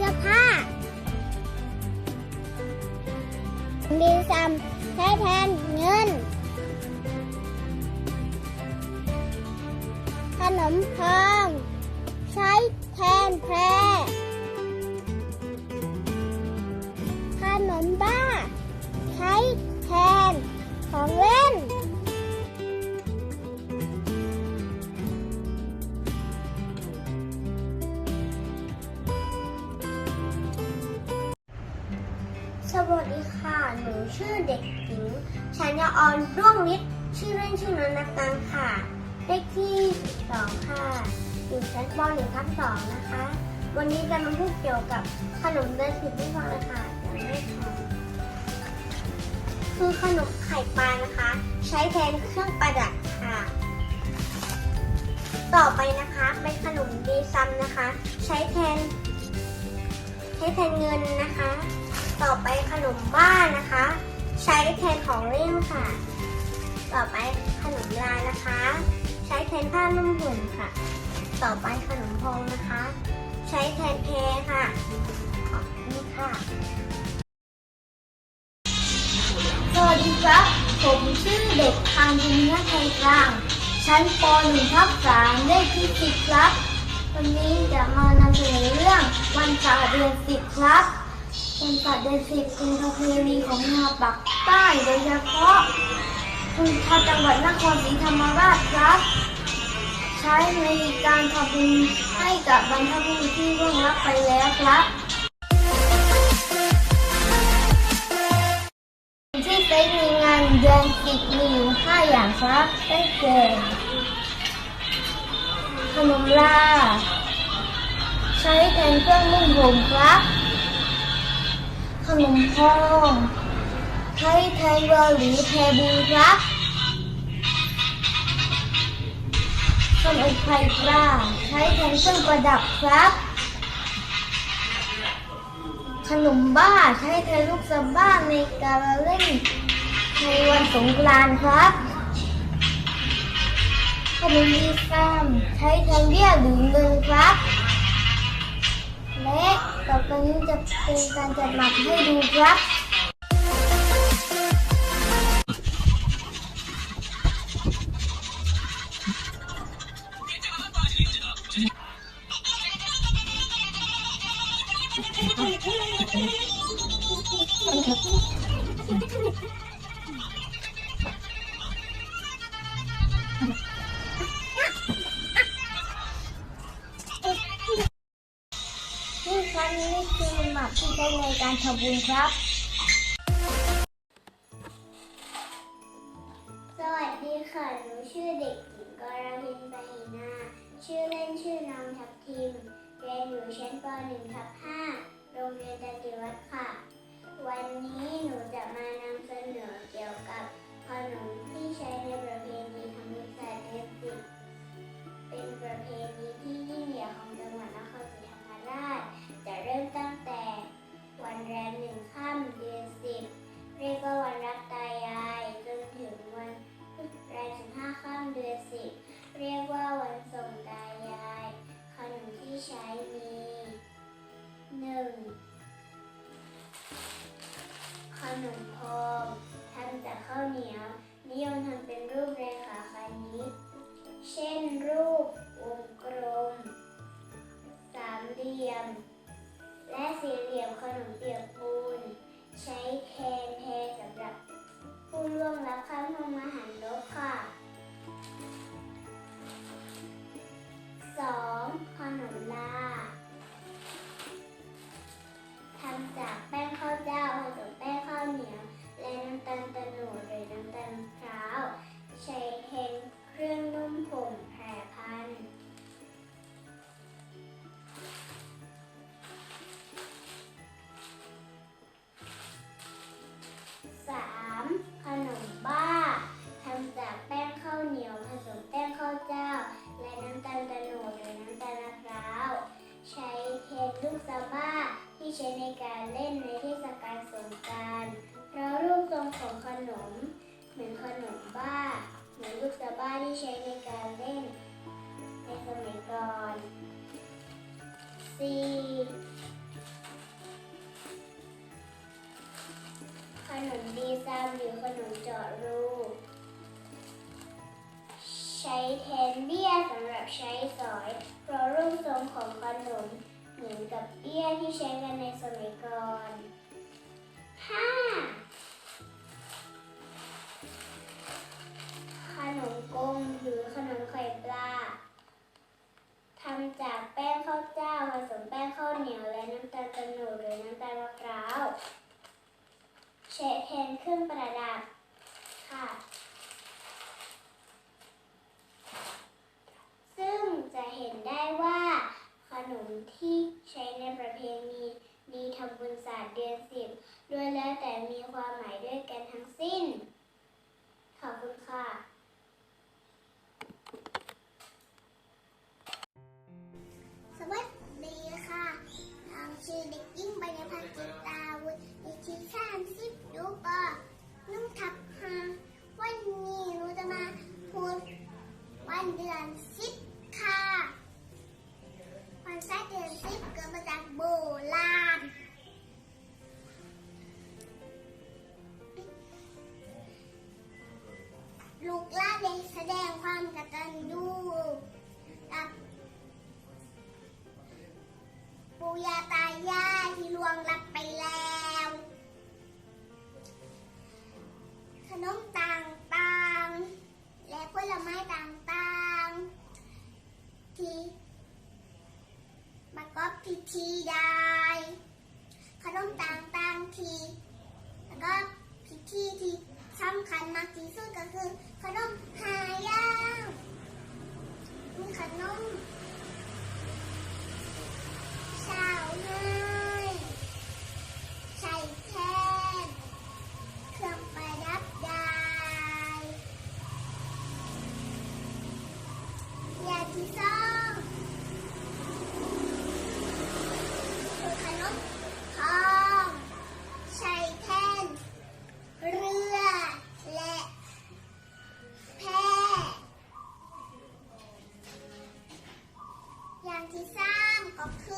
เสื้อผ้าดีซัมใช้แทนเงิน ขนมทอง ใช้แทนแพร สวัสดีค่ะ หนูชื่อเด็กหญิงชัญญาออนร่วงฤทธิ์ชื่อเล่นชื่อน้องนักตังค่ะ เลขที่สองค่ะ อยู่ชั้นป .1 ทับสองนะคะ วันนี้จะมาพูดเกี่ยวกับขนมเดือนสิที่ฟังนะคะยังไม่พอคือขนมไข่ปลานะคะ ใช้แทนเครื่องประดับค่ะ ต่อไปนะคะเป็นขนมดีซัมนะคะ ใช้แทน ใช้แทนเงินนะคะ ต่อไปขนมบ้านนะคะ ใช้แทนของเล่นค่ะ ต่อไปขนมลายนะคะ ใช้แทนผ้านุ่มห่มค่ะ ต่อไปขนมพองนะคะ ใช้แทนแพรค่ะขอบคุณค่ะสวัสดีครับ ผมชื่อเด็กทางบุญนาไทยกลาง ชั้นป .1 ทับ3เลขที่10ครับ วันนี้จะมานำเสนอเรื่องวันศาสตร์เดือน10ครับ วันศาสตร์เดือน10เป็นประเพณีของชาวปากใต้โดยเฉพาะคุณชาวจังหวัดนครศรีธรรมราชครับ ใช้ในการทำบุญให้กับบรรพบุรุษที่ร่วงลับไปแล้วครับที่เป็นในงานเดือนสิบมีอยู่ห้าอย่างครับได้แก่ขนมลา ใช้แทนเครื่องนุ่มผมครับ ขนมพองใช้แทนเวอร์หรือแพรบูครับขนมไข่ปลาใช้แทนเครื่องประดับครับ ขนมบ้าใช้แทนลูกสะบ้าในการเล่นในวันสงกรานต์ครับขนมดีซ้ำใช้แทนเบี้ยหรือเงินครับ เป็นการจัดหมักให้ดูครับนี่ คือหมักที่ใช้ในการทำบุญครับ สวัสดีค่ะ หนูชื่อเด็กหญิงกรวินปหินาชื่อเล่นชื่อน้องทับทิม เรียนอยู่ชั้นป .1 ทับ5โรงเรียนตติวัฒน์ค่ะ เหนียว นิยมทำเป็นรูปเรขาคณิตเช่นรูปวงกลม สามเหลี่ยม และสี่เหลี่ยมขนมเปียกปูน ใช้แทนแทนสำหรับผู้ล่วงรับข้ามห้องมหันลบค่ะ มแผ่พันสามขนมบ้าทำจากแป้งข้าวเหนียวผสมแป้งข้าวเจ้า และน้ำตาลตะโนดหรือน้ำตาลมะพร้าว ใช้เพชรลูกซาบ้าที่ใช้ในการเล่นในเทศกาลสงการเพราะรูปทรงของขนมเหมือนขนมบ้า เหมือนลูกตาบ้าที่ใช้ในการเล่น ในสมัยก่อน C ขนมดีซามหรือขนมเจาะรูใช้แทนเบี้ยสำหรับใช้สอย เพราะรูปทรงของขนมเหมือนกับเบี้ยที่ใช้กันในสมัยก่อน 5. จากแป้งข้าวเจ้าผสมแป้งข้าวเหนียวและน้ำตาลตะโนดหรือน้ำตาลมะพร้าวใช้แทนเครื่องประดับค่ะ ซึ่งจะเห็นได้ว่าขนมที่ใช้ในประเพณีนี้ทำบุญศาสตร์เดือนสิบด้วยแล้วแต่มีความหมายด้วยกันทั้งสิ้น ขอบคุณค่ะ ลูกลานได้แสดงความกตัญญูกับปู่ย่าตายายที่ล่วงลับไปแล้ว ขนมต่างๆ และผลไม้ต่างๆ ที่ประกอบพิธีได้ ที่สามก็คือ